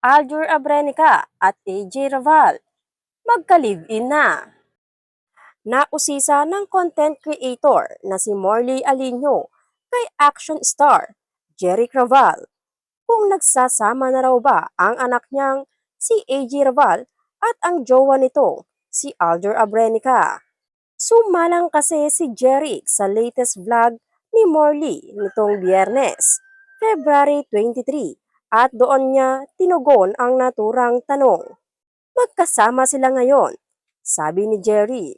Aldur Abrenica at AJ Raval magka-live-in na. Nausisa ng content creator na si Morley Alinio kay action star Jeric Raval kung nagsasama na raw ba ang anak niyang si AJ Raval at ang jowa nito si Aldur Abrenica. Sumalang kasi si Jeric sa latest vlog ni Morley nitong biyernes, February 23 at doon niya tinugon ang naturang tanong. Magkasama sila ngayon, sabi ni Jerry.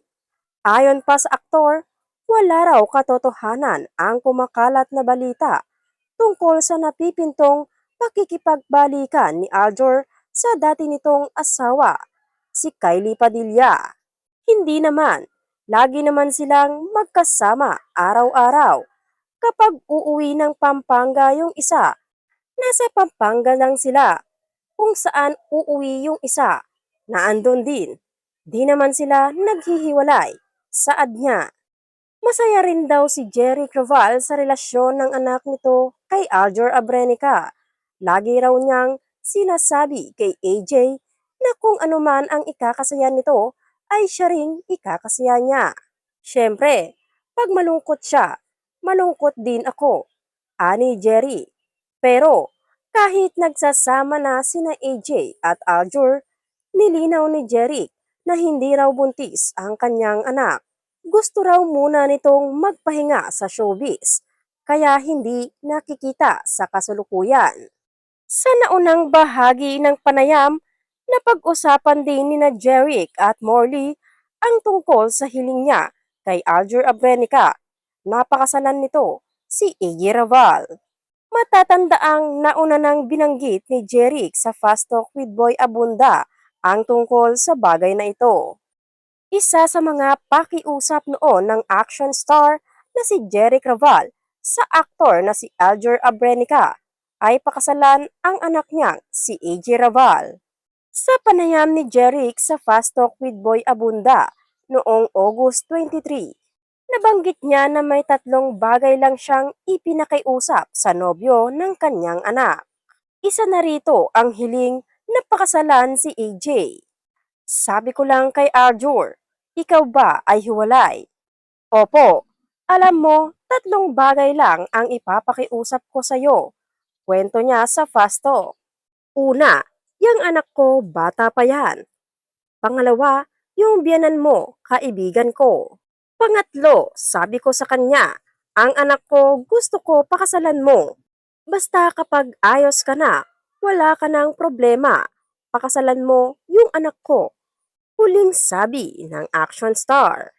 Ayon pa sa aktor, wala raw katotohanan ang kumakalat na balita tungkol sa napipintong pakikipagbalikan ni Aljor sa dati nitong asawa, si Kylie Padilla. Hindi naman, lagi naman silang magkasama araw-araw. Kapag uuwi ng Pampanga yung isa, nasa Pampanga lang sila. Kung saan uuwi yung isa, na andon din. Di naman sila naghihiwalay, saad niya. Masaya rin daw si Jerry Craval sa relasyon ng anak nito kay Aljor Abrenica. Lagi raw niyang sinasabi kay AJ na kung ano man ang ikakasaya nito ay siya ring ikakasaya niya. Siyempre, pag malungkot siya, malungkot din ako. Ani Jerry. Pero kahit nagsasama na sina AJ at Aljur, nilinaw ni Jerry na hindi raw buntis ang kanyang anak. Gusto raw muna nitong magpahinga sa showbiz, kaya hindi nakikita sa kasulukuyan. Sa naunang bahagi ng panayam, napag-usapan din ni na Jeric at Morley ang tungkol sa hiling niya kay Aljur Abrenica. Napakasalan nito si Iggy Raval. Matatandaang nauna nang binanggit ni Jeric sa Fast Talk with Boy Abunda ang tungkol sa bagay na ito. Isa sa mga pakiusap noon ng action star na si Jeric Raval sa aktor na si Aljur Abrenica ay pakasalan ang anak niyang si AJ Raval. Sa panayam ni Jeric sa Fast Talk with Boy Abunda noong August 23, nabanggit niya na may tatlong bagay lang siyang ipinakiusap sa nobyo ng kanyang anak. Isa na rito ang hiling na pakasalan si AJ. Sabi ko lang kay Arjur, ikaw ba ay hiwalay? Opo, alam mo, tatlong bagay lang ang ipapakiusap ko sa'yo. Kwento niya sa Fast Talk. Una, yung anak ko, bata pa yan. Pangalawa, yung biyanan mo, kaibigan ko. Pangatlo, sabi ko sa kanya, ang anak ko gusto ko pakasalan mo. Basta kapag ayos ka na, wala ka ng problema. Pakasalan mo yung anak ko. Huling sabi ng action star.